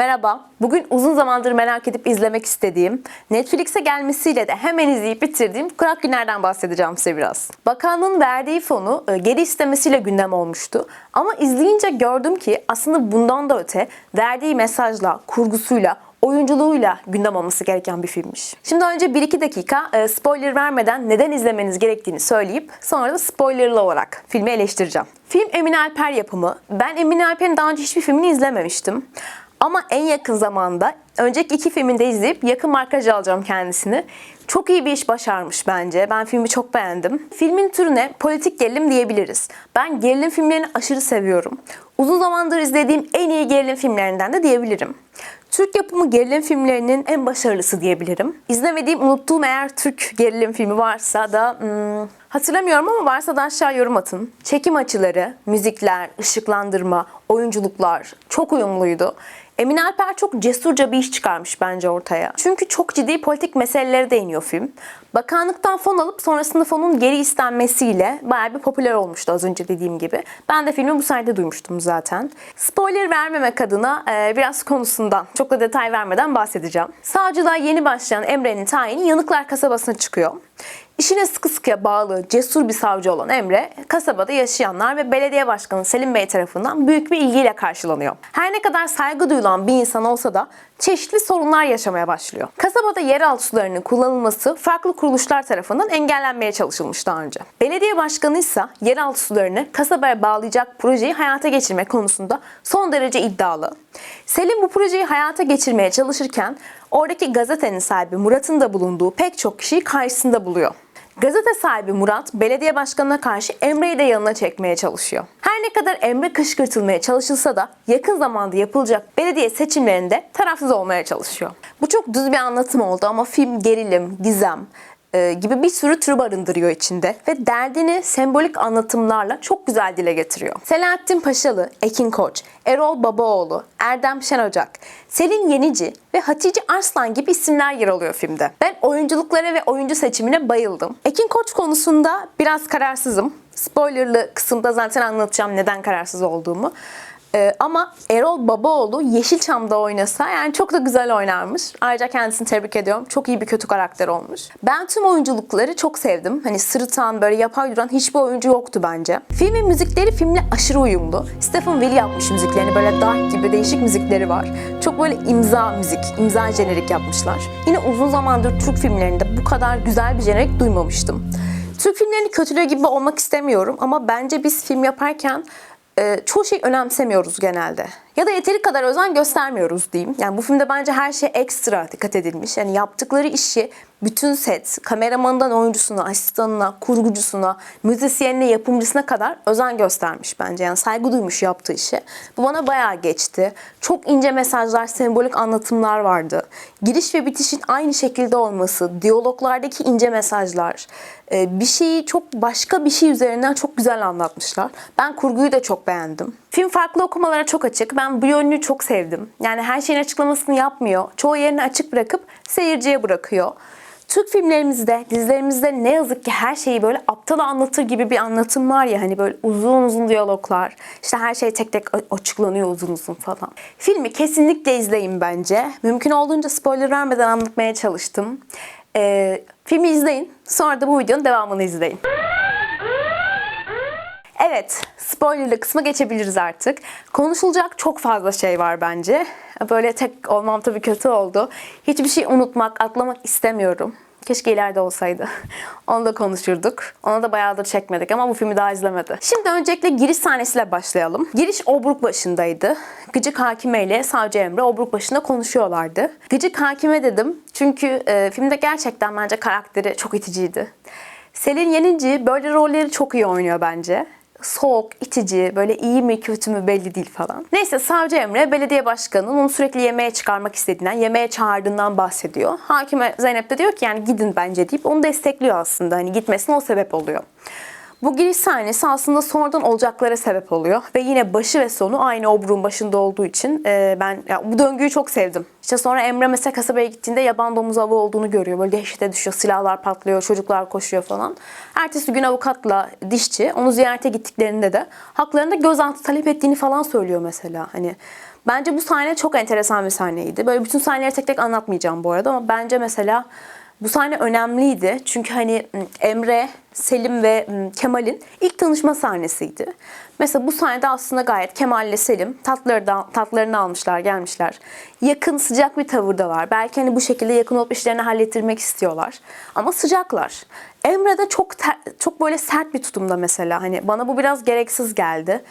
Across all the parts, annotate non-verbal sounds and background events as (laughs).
Merhaba. Bugün uzun zamandır merak edip izlemek istediğim, Netflix'e gelmesiyle de hemen izleyip bitirdiğim Kurak Günler'den bahsedeceğim size biraz. Bakanlığın verdiği fonu e, geri istemesiyle gündem olmuştu. Ama izleyince gördüm ki aslında bundan da öte verdiği mesajla, kurgusuyla, oyunculuğuyla gündem olması gereken bir filmmiş. Şimdi önce 1-2 dakika e, spoiler vermeden neden izlemeniz gerektiğini söyleyip sonra da spoilerlı olarak filmi eleştireceğim. Film Emin Alper yapımı. Ben Emin Alper'in daha önce hiçbir filmini izlememiştim. Ama en yakın zamanda önceki iki filmini de izleyip yakın markaj alacağım kendisini. Çok iyi bir iş başarmış bence. Ben filmi çok beğendim. Filmin türüne politik gerilim diyebiliriz. Ben gerilim filmlerini aşırı seviyorum. Uzun zamandır izlediğim en iyi gerilim filmlerinden de diyebilirim. Türk yapımı gerilim filmlerinin en başarılısı diyebilirim. İzlemediğim, unuttuğum eğer Türk gerilim filmi varsa da hmm, hatırlamıyorum ama varsa da aşağı yorum atın. Çekim açıları, müzikler, ışıklandırma, oyunculuklar çok uyumluydu. Emin Alper çok cesurca bir iş çıkarmış bence ortaya. Çünkü çok ciddi politik meselelere değiniyor film. Bakanlıktan fon alıp sonrasında fonun geri istenmesiyle bayağı bir popüler olmuştu az önce dediğim gibi. Ben de filmi bu sayede duymuştum zaten. Spoiler vermemek adına e, biraz konusundan çok da detay vermeden bahsedeceğim. Savcılığa yeni başlayan Emre'nin tayini Yanıklar kasabasına çıkıyor. İşine sıkı sıkıya bağlı, cesur bir savcı olan Emre, kasabada yaşayanlar ve belediye başkanı Selim Bey tarafından büyük bir ilgiyle karşılanıyor. Her ne kadar saygı duyulan bir insan olsa da çeşitli sorunlar yaşamaya başlıyor. Kasabada yeraltı sularının kullanılması farklı kuruluşlar tarafından engellenmeye çalışılmış daha önce. Belediye başkanı ise yeraltı sularını kasabaya bağlayacak projeyi hayata geçirme konusunda son derece iddialı. Selim bu projeyi hayata geçirmeye çalışırken oradaki gazetenin sahibi Murat'ın da bulunduğu pek çok kişiyi karşısında buluyor. Gazete sahibi Murat, belediye başkanına karşı Emre'yi de yanına çekmeye çalışıyor. Her ne kadar Emre kışkırtılmaya çalışılsa da yakın zamanda yapılacak belediye seçimlerinde tarafsız olmaya çalışıyor. Bu çok düz bir anlatım oldu ama film gerilim, gizem, e, gibi bir sürü tür barındırıyor içinde ve derdini sembolik anlatımlarla çok güzel dile getiriyor. Selahattin Paşalı, Ekin Koç, Erol Babaoğlu, Erdem Şenocak, Selin Yenici ve Hatice Arslan gibi isimler yer alıyor filmde. Ben oyunculuklara ve oyuncu seçimine bayıldım. Ekin Koç konusunda biraz kararsızım. Spoilerlı kısımda zaten anlatacağım neden kararsız olduğumu. Ee, ama Erol Babaoğlu Yeşilçam'da oynasa yani çok da güzel oynarmış. Ayrıca kendisini tebrik ediyorum. Çok iyi bir kötü karakter olmuş. Ben tüm oyunculukları çok sevdim. Hani sırıtan böyle yapay duran hiçbir oyuncu yoktu bence. Filmin müzikleri filmle aşırı uyumlu. Stephen Will yapmış müziklerini böyle dark gibi değişik müzikleri var. Çok böyle imza müzik, imza jenerik yapmışlar. Yine uzun zamandır Türk filmlerinde bu kadar güzel bir jenerik duymamıştım. Türk filmlerini kötülüğü gibi olmak istemiyorum ama bence biz film yaparken e, çoğu şey önemsemiyoruz genelde. Ya da yeteri kadar özen göstermiyoruz diyeyim. Yani bu filmde bence her şey ekstra dikkat edilmiş. Yani yaptıkları işi bütün set, kameramandan oyuncusuna, asistanına, kurgucusuna, müzisyenine, yapımcısına kadar özen göstermiş bence. Yani saygı duymuş yaptığı işe. Bu bana bayağı geçti. Çok ince mesajlar, sembolik anlatımlar vardı. Giriş ve bitişin aynı şekilde olması, diyaloglardaki ince mesajlar, e, bir şeyi çok başka bir şey üzerinden çok güzel anlatmışlar. Ben kurguyu da çok beğendim. Film farklı okumalara çok açık. Ben bu yönünü çok sevdim. Yani her şeyin açıklamasını yapmıyor. Çoğu yerini açık bırakıp seyirciye bırakıyor. Türk filmlerimizde, dizilerimizde ne yazık ki her şeyi böyle aptal anlatır gibi bir anlatım var ya hani böyle uzun uzun diyaloglar. İşte her şey tek tek açıklanıyor uzun uzun falan. Filmi kesinlikle izleyin bence. Mümkün olduğunca spoiler vermeden anlatmaya çalıştım. Ee, filmi izleyin. Sonra da bu videonun devamını izleyin. Evet, spoilerlı kısma geçebiliriz artık. Konuşulacak çok fazla şey var bence. Böyle tek olmam tabii kötü oldu. Hiçbir şey unutmak, atlamak istemiyorum. Keşke ileride olsaydı. (laughs) Onu da konuşurduk. Ona da bayağıdır çekmedik ama bu filmi daha izlemedi. Şimdi öncelikle giriş sahnesiyle başlayalım. Giriş Obruk başındaydı. Gıcık Hakime ile Savcı Emre Obruk başında konuşuyorlardı. Gıcık Hakime dedim çünkü e, filmde gerçekten bence karakteri çok iticiydi. Selin Yenici böyle rolleri çok iyi oynuyor bence soğuk, itici, böyle iyi mi kötü mü belli değil falan. Neyse Savcı Emre belediye başkanının onu sürekli yemeğe çıkarmak istediğinden, yemeğe çağırdığından bahsediyor. Hakime Zeynep de diyor ki yani gidin bence deyip onu destekliyor aslında. Hani gitmesine o sebep oluyor. Bu giriş sahnesi aslında sonradan olacaklara sebep oluyor. Ve yine başı ve sonu aynı obruğun başında olduğu için e, ben ya, bu döngüyü çok sevdim. İşte sonra Emre mesela kasabaya gittiğinde yaban domuz avı olduğunu görüyor. Böyle dehşete düşüyor, silahlar patlıyor, çocuklar koşuyor falan. Ertesi gün avukatla dişçi onu ziyarete gittiklerinde de haklarında gözaltı talep ettiğini falan söylüyor mesela. Hani Bence bu sahne çok enteresan bir sahneydi. Böyle bütün sahneleri tek tek anlatmayacağım bu arada ama bence mesela bu sahne önemliydi. Çünkü hani m, Emre, Selim ve m, Kemal'in ilk tanışma sahnesiydi. Mesela bu sahnede aslında gayet Kemal ile Selim tatları da, tatlarını almışlar, gelmişler. Yakın, sıcak bir tavırdalar. Belki hani bu şekilde yakın olup işlerini hallettirmek istiyorlar. Ama sıcaklar. Emre de çok ter- çok böyle sert bir tutumda mesela. Hani bana bu biraz gereksiz geldi.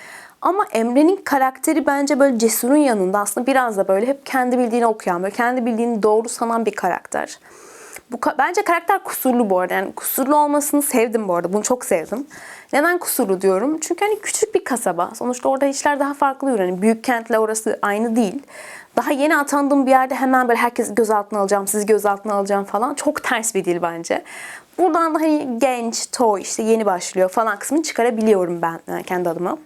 Ama Emre'nin karakteri bence böyle cesurun yanında aslında biraz da böyle hep kendi bildiğini okuyan, böyle kendi bildiğini doğru sanan bir karakter. Bu bence karakter kusurlu bu arada. Yani kusurlu olmasını sevdim bu arada. Bunu çok sevdim. Neden kusurlu diyorum? Çünkü hani küçük bir kasaba. Sonuçta orada işler daha farklı yürüyor. Hani büyük kentle orası aynı değil. Daha yeni atandığım bir yerde hemen böyle herkes gözaltına alacağım, sizi gözaltına alacağım falan. Çok ters bir dil bence. Buradan da hani genç, toy işte yeni başlıyor falan kısmını çıkarabiliyorum ben yani kendi adıma.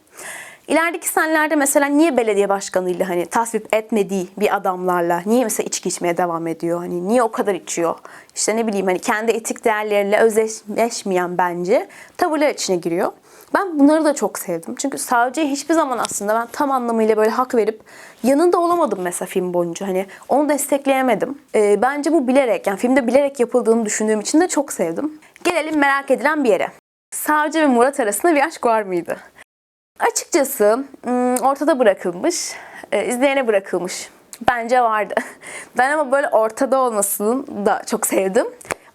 İlerideki sahnelerde mesela niye belediye başkanıyla hani tasvip etmediği bir adamlarla niye mesela içki içmeye devam ediyor? Hani niye o kadar içiyor? İşte ne bileyim hani kendi etik değerleriyle özdeşleşmeyen bence tavırlar içine giriyor. Ben bunları da çok sevdim. Çünkü savcıya hiçbir zaman aslında ben tam anlamıyla böyle hak verip yanında olamadım mesela film boyunca. Hani onu destekleyemedim. Ee, bence bu bilerek yani filmde bilerek yapıldığını düşündüğüm için de çok sevdim. Gelelim merak edilen bir yere. Savcı ve Murat arasında bir aşk var mıydı? Açıkçası hmm, ortada bırakılmış, e, izleyene bırakılmış. Bence vardı. (laughs) Ben ama böyle ortada olmasını da çok sevdim.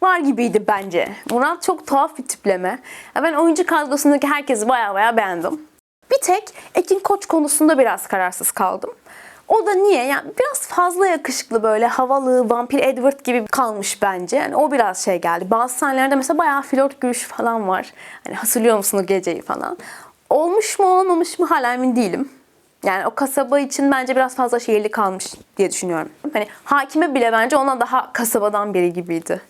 Var gibiydi bence. Murat çok tuhaf bir tipleme. Ben oyuncu kadrosundaki herkesi baya baya beğendim. Bir tek Ekin Koç konusunda biraz kararsız kaldım. O da niye? Yani biraz fazla yakışıklı böyle havalı, vampir Edward gibi kalmış bence. Yani o biraz şey geldi. Bazı sahnelerde mesela bayağı flört gülüşü falan var. Hani hatırlıyor musun o geceyi falan. Olmuş mu olmamış mı hala emin değilim. Yani o kasaba için bence biraz fazla şehirli kalmış diye düşünüyorum. Hani hakime bile bence ona daha kasabadan biri gibiydi.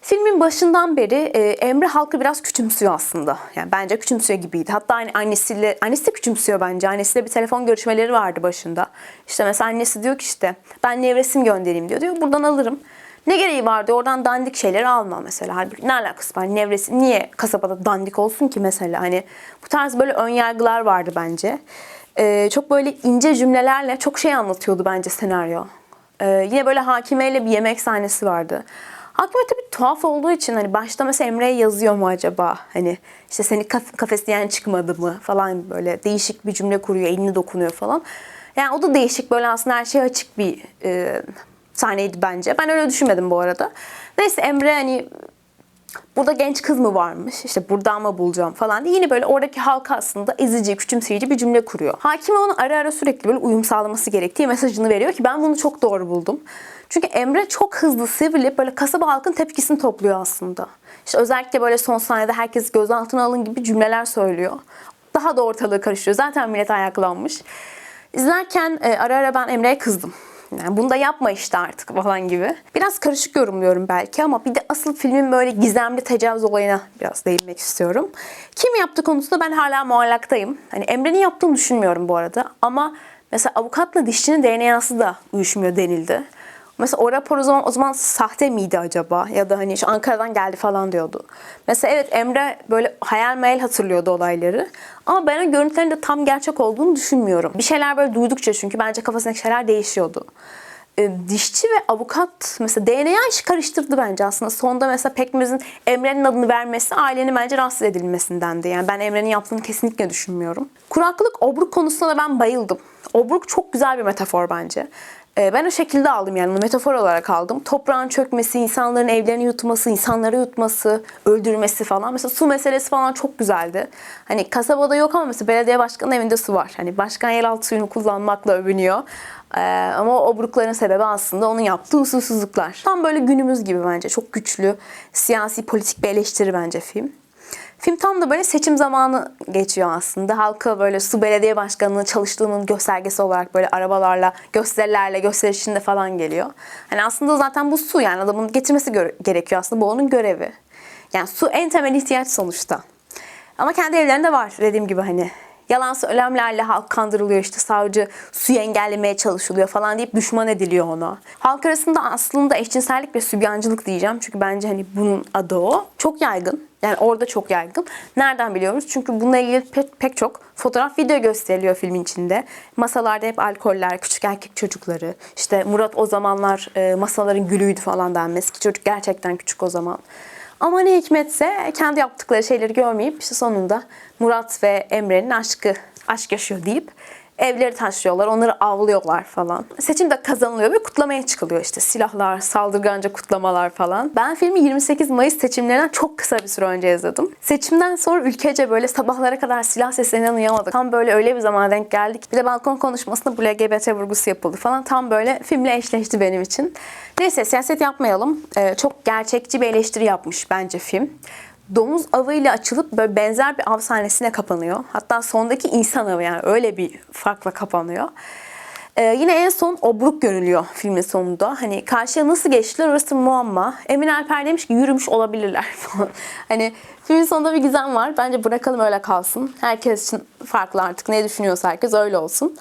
Filmin başından beri e, Emre halkı biraz küçümsüyor aslında. Yani bence küçümsüyor gibiydi. Hatta hani annesiyle, annesi de küçümsüyor bence. Annesiyle bir telefon görüşmeleri vardı başında. İşte mesela annesi diyor ki işte ben nevresim göndereyim diyor. Diyor buradan alırım. Ne gereği var diyor oradan dandik şeyleri alma mesela. Halbuki ne alakası var nevresim niye kasabada dandik olsun ki mesela. Hani bu tarz böyle ön yargılar vardı bence. E, çok böyle ince cümlelerle çok şey anlatıyordu bence senaryo. E, yine böyle hakimeyle bir yemek sahnesi vardı. Aklıma tabii tuhaf olduğu için hani başta mesela Emre'ye yazıyor mu acaba? Hani işte seni kaf- kafesleyen çıkmadı mı falan böyle değişik bir cümle kuruyor, elini dokunuyor falan. Yani o da değişik böyle aslında her şey açık bir e, sahneydi bence. Ben öyle düşünmedim bu arada. Neyse Emre hani burada genç kız mı varmış işte buradan mı bulacağım falan diye yine böyle oradaki halka aslında ezici, küçümseyici bir cümle kuruyor. Hakime ona ara ara sürekli böyle uyum sağlaması gerektiği mesajını veriyor ki ben bunu çok doğru buldum. Çünkü Emre çok hızlı sıyrılıp böyle kasaba halkın tepkisini topluyor aslında. İşte özellikle böyle son sahnede herkes gözaltına alın gibi cümleler söylüyor. Daha da ortalığı karıştırıyor. Zaten millet ayaklanmış. İzlerken e, ara ara ben Emre'ye kızdım. Yani bunu da yapma işte artık falan gibi. Biraz karışık yorumluyorum belki ama bir de asıl filmin böyle gizemli tecavüz olayına biraz değinmek istiyorum. Kim yaptı konusunda ben hala muallaktayım. Hani Emre'nin yaptığını düşünmüyorum bu arada ama mesela avukatla dişçinin DNA'sı da uyuşmuyor denildi. Mesela o rapor o zaman, o zaman sahte miydi acaba? Ya da hani şu Ankara'dan geldi falan diyordu. Mesela evet Emre böyle hayal meyal hatırlıyordu olayları. Ama ben o görüntülerin de tam gerçek olduğunu düşünmüyorum. Bir şeyler böyle duydukça çünkü bence kafasındaki şeyler değişiyordu. E, dişçi ve avukat mesela DNA işi karıştırdı bence aslında. Sonda mesela Pekmez'in Emre'nin adını vermesi ailenin bence rahatsız edilmesindendi. Yani ben Emre'nin yaptığını kesinlikle düşünmüyorum. Kuraklık, obruk konusunda da ben bayıldım. Obruk çok güzel bir metafor bence. E, Ben o şekilde aldım yani metafor olarak aldım. Toprağın çökmesi, insanların evlerini yutması, insanları yutması, öldürmesi falan. Mesela su meselesi falan çok güzeldi. Hani kasabada yok ama mesela belediye başkanının evinde su var. Hani başkan yeraltı suyunu kullanmakla övünüyor. Ee, ama o obrukların sebebi aslında onun yaptığı usulsüzlükler. Tam böyle günümüz gibi bence. Çok güçlü, siyasi, politik bir eleştiri bence film. Film tam da böyle seçim zamanı geçiyor aslında. Halka böyle su belediye başkanının çalıştığının göstergesi olarak böyle arabalarla, gösterilerle, gösterişinde falan geliyor. Hani aslında zaten bu su yani adamın getirmesi gerekiyor aslında. Bu onun görevi. Yani su en temel ihtiyaç sonuçta. Ama kendi evlerinde var dediğim gibi hani yalan söylemlerle halk kandırılıyor işte savcı suyu engellemeye çalışılıyor falan deyip düşman ediliyor ona. Halk arasında aslında eşcinsellik ve sübyancılık diyeceğim. Çünkü bence hani bunun adı o. Çok yaygın. Yani orada çok yaygın. Nereden biliyoruz? Çünkü bununla ilgili pek, pek çok fotoğraf video gösteriliyor filmin içinde. Masalarda hep alkoller, küçük erkek çocukları. İşte Murat o zamanlar e, masaların gülüydü falan denmesi ki çocuk gerçekten küçük o zaman. Ama ne hikmetse kendi yaptıkları şeyleri görmeyip işte sonunda Murat ve Emre'nin aşkı aşk yaşıyor deyip evleri taşıyorlar, onları avlıyorlar falan. Seçim de kazanılıyor ve kutlamaya çıkılıyor işte silahlar, saldırganca kutlamalar falan. Ben filmi 28 Mayıs seçimlerinden çok kısa bir süre önce izledim. Seçimden sonra ülkece böyle sabahlara kadar silah seslerinden uyuyamadık. Tam böyle öyle bir zamana denk geldik. Bir de balkon konuşmasında bu LGBT vurgusu yapıldı falan. Tam böyle filmle eşleşti benim için. Neyse siyaset yapmayalım. Ee, çok gerçekçi bir eleştiri yapmış bence film domuz avıyla açılıp böyle benzer bir av sahnesine kapanıyor. Hatta sondaki insan avı yani öyle bir farkla kapanıyor. Ee, yine en son obruk görülüyor filmin sonunda. Hani karşıya nasıl geçtiler orası muamma. Emin Alper demiş ki yürümüş olabilirler falan. (laughs) hani filmin sonunda bir gizem var. Bence bırakalım öyle kalsın. Herkes için farklı artık. Ne düşünüyorsa herkes öyle olsun.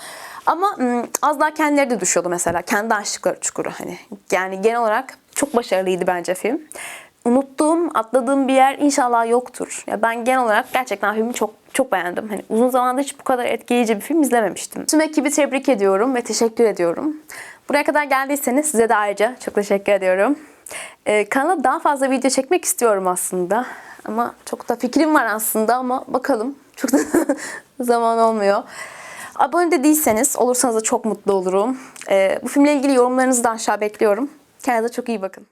Ama az daha kendileri de düşüyordu mesela. Kendi aşıkları çukuru hani. Yani genel olarak çok başarılıydı bence film unuttuğum, atladığım bir yer inşallah yoktur. Ya ben genel olarak gerçekten filmi çok çok beğendim. Hani uzun zamandır hiç bu kadar etkileyici bir film izlememiştim. Tüm ekibi tebrik ediyorum ve teşekkür ediyorum. Buraya kadar geldiyseniz size de ayrıca çok teşekkür ediyorum. Ee, kanala daha fazla video çekmek istiyorum aslında. Ama çok da fikrim var aslında ama bakalım. Çok da (laughs) zaman olmuyor. Abone de değilseniz olursanız da çok mutlu olurum. Ee, bu filmle ilgili yorumlarınızı da aşağı bekliyorum. Kendinize çok iyi bakın.